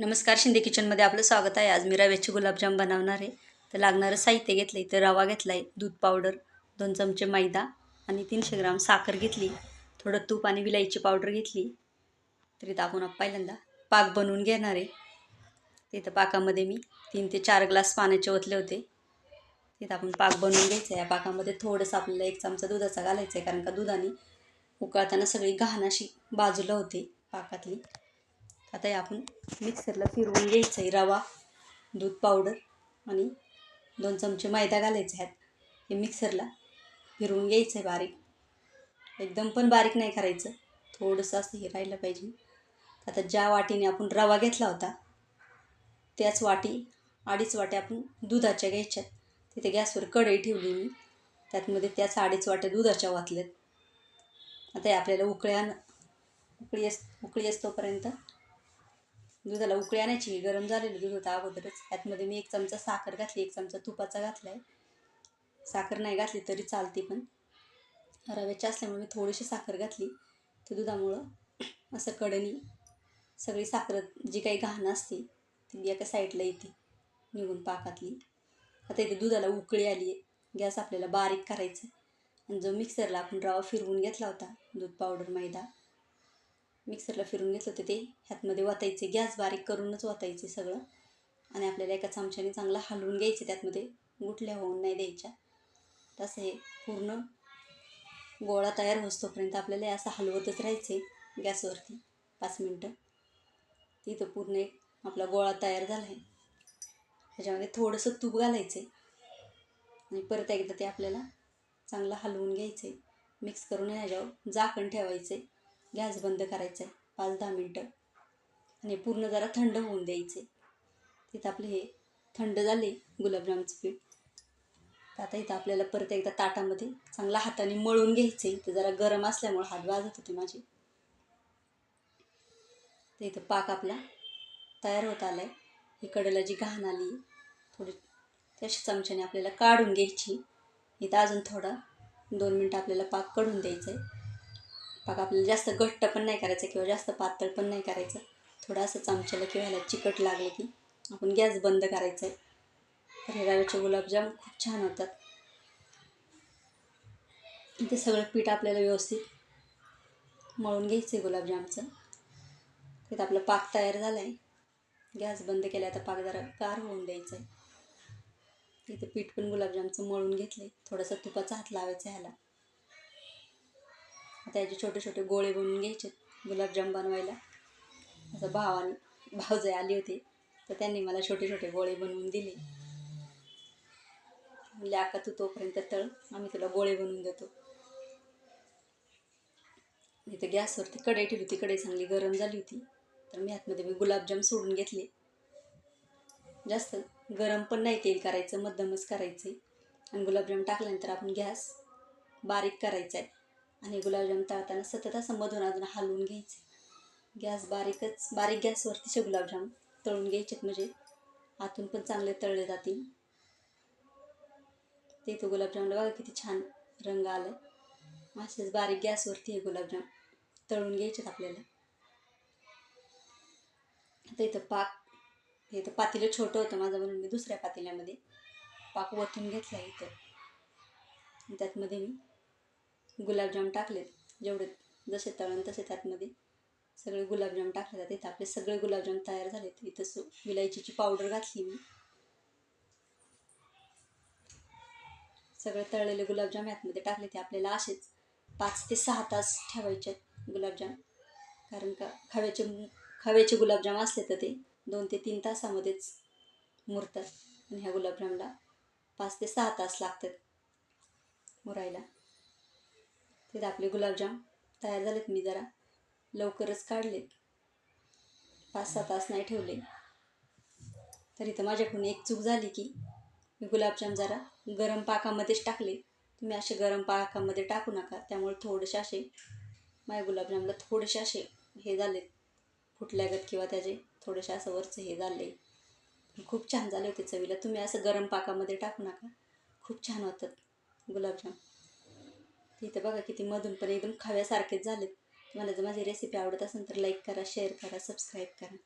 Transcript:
नमस्कार शिंदे किचनमध्ये आपलं स्वागत आहे. आज मी रव्याचे गुलाबजाम बनवणार आहे. तर लागणारं साहित्य घेतलं आहे तर रवा घेतला आहे दूध पावडर दोन चमचे मैदा आणि तीनशे ग्राम साखर घेतली. थोडं तूप आणि विलायची पावडर घेतली. तर इथं आपण पहिल्यांदा पाक बनवून घेणार आहे. तिथं पाकामध्ये मी तीन ते चार ग्लास पाण्याचे ओतले होते. तिथं आपण पाक बनवून घ्यायचं आहे. या पाकामध्ये थोडंसं आपल्याला एक चमचा दुधाचा घालायचा आहे कारण का दुधाने उकळताना सगळी घाण अशी बाजूला होते पाकातली. आता हे आपण मिक्सरला फिरवून घ्यायचं आहे रवा दूध पावडर आणि दोन चमचे मैदा घालायचे आहेत हे मिक्सरला फिरवून घ्यायचं आहे बारीक. एकदम पण बारीक नाही करायचं. थोडंसं असं हे राहिलं पाहिजे. आता ज्या वाटीने आपण रवा घेतला होता त्याच वाटी अडीच वाट्या आपण दुधाच्या घ्यायच्यात. तिथे गॅसवर कढई ठेवली मी त्यातमध्ये त्याच अडीच वाट्या दुधाच्या वाचल्यात आता हे आपल्याला उकळ्या उकळी अस उकळी असतोपर्यंत दुधाला उकळी आणायची गरम झालेलं दूध होतं अगोदरच. त्यातमध्ये मी एक चमचा साखर घातली एक चमचा तुपाचा घातला आहे साखर नाही घातली तरी चालते पण. रव्याची असल्यामुळे मी थोडीशी साखर घातली. तर दुधामुळं असं कडणी सगळी साखर जी काही घाण असते ती एका साईडला येते निघून पाकातली. आता इथे दुधाला उकळी आली आहे. गॅस आपल्याला बारीक करायचं आणि जो मिक्सरला आपण रवा फिरवून घेतला होता दूध पावडर मैदा मिक्सरला फिरून घेतलं होतं ते. ह्यातमध्ये वाटायचे गॅस बारीक करूनच वाटायचे सगळं. आणि आपल्याला एका चमच्याने चांगलं हलवून घ्यायचे त्यातमध्ये. गुठल्या होऊन नाही द्यायच्या. तसं हे पूर्ण गोळा तयार होतोपर्यंत आपल्याला असं हलवतच राहायचे गॅसवरती. पाच मिनटं. तिथं पूर्ण एक आपला गोळा तयार झाला आहे त्याच्यामध्ये थोडंसं तूप घालायचे आणि परत एकदा ते आपल्याला चांगलं हलवून घ्यायचे मिक्स करून ह्याच्यावर झाकण ठेवायचे गॅस बंद करायचा आहे पाच दहा मिनटं. आणि पूर्ण जरा थंड होऊन द्यायचे तिथं आपले हे थंड झाले गुलाबजामचं पीठ. तर आता इथं आपल्याला परत एकदा ताटामध्ये चांगला हाताने मळून घ्यायचं आहे इथं जरा गरम असल्यामुळं हात वाजत होते माझे. तर इथं पाक आपला तयार होत आला आहे इकडेला जी घाण आली थोडी तशी चमच्याने आपल्याला काढून घ्यायची. इथं अजून थोडा दोन मिनटं आपल्याला पाक काढून द्यायचं आहे पाक आपल्याला जास्त घट्ट पण नाही करायचं किंवा जास्त पातळ पण नाही करायचं. थोडं असं चमच्याला किंवा ह्याला चिकट लागलं की आपण गॅस बंद करायचा आहे. तर हे रव्याचे गुलाबजाम खूप छान होतात. ते सगळं पीठ आपल्याला व्यवस्थित मळून घ्यायचं आहे गुलाबजामचं. तिथं आपलं पाक तयार झाला आहे गॅस बंद केला आता पाक जरा गार होऊन द्यायचं आहे. इथं पीठ पण गुलाबजामचं मळून घेतलं आहे थोडंसं तुपाचा हात लावायचा ह्याला. त्याचे छोटे छोटे गोळे बनवून घ्यायचे गुलाबजाम बनवायला. असं भावाने भावजाई आली होती तर त्यांनी मला छोटे छोटे गोळे बनवून दिले. म्हणजे आका तू तोपर्यंत तळ आम्ही तुला गोळे बनवून देतो. इथं गॅसवरती कढई ठेवली होती कढई चांगली गरम झाली होती तर मी आतमध्ये मी गुलाबजाम सोडून घेतले. जास्त गरम पण नाही तेल करायचं मध्यमच करायचे आणि गुलाबजाम टाकल्यानंतर आपण गॅस बारीक करायचा आहे आणि गुलाबजाम तळताना सतत असं मधून अजून हलवून घ्यायचे. गॅस बारीकच बारीक गॅसवरतीचे गुलाबजाम तळून घ्यायचेत म्हणजे आतून पण चांगले तळले जातील. ते तो गुलाबजामला बघा किती छान रंग आला आहे असेच बारीक गॅसवरती हे गुलाबजाम तळून घ्यायचेत आपल्याला. आता इथं पाक हे इथं पातेलं छोटं होतं माझं म्हणून मी दुसऱ्या पातेल्यामध्ये पाक वतून घेतला इथं. त्यातमध्ये मी गुलाबजाम टाकले जेवढे जसे तळण तसे त्यातमध्ये. सगळे गुलाबजाम टाकले जाते इथं आपले सगळे गुलाबजाम तयार झालेत. इथं सु विलायचीची पावडर घातली मी. सगळे तळलेले गुलाबजाम यातमध्ये टाकले ते आपल्याला असेच पाच ते सहा तास ठेवायचे गुलाबजाम. कारण का खव्याचे खव्याचे गुलाबजाम असले तर ते दोन ते तीन तासामध्येच मुरतात. आणि ह्या गुलाबजामला पाच ते सहा तास लागतात मुरायला. तिथे आपले गुलाबजाम तयार झालेत मी जरा. लवकरच काढलेत. पाच सहा तास नाही ठेवले. तर इथं माझ्याकडून एक चूक झाली की मी गुलाबजाम जरा गरम पाकामध्येच टाकले. तुम्ही असे गरम पाकामध्ये टाकू नका. त्यामुळे थोडेसे असे माझ्या गुलाबजामला थोडेसे असे हे झाले फुटल्यागत किंवा त्याचे थोडेसे असं वरचं हे झाले. खूप छान झाले होते चवीला. तुम्ही असं गरम पाकामध्ये टाकू नका. खूप छान होतात गुलाबजाम. इथं बघा किती मधून पण एकदम खाव्यासारखेच झालेत. तुम्हाला जर माझी रेसिपी आवडत असेल तर लाईक करा शेअर करा सबस्क्राईब करा.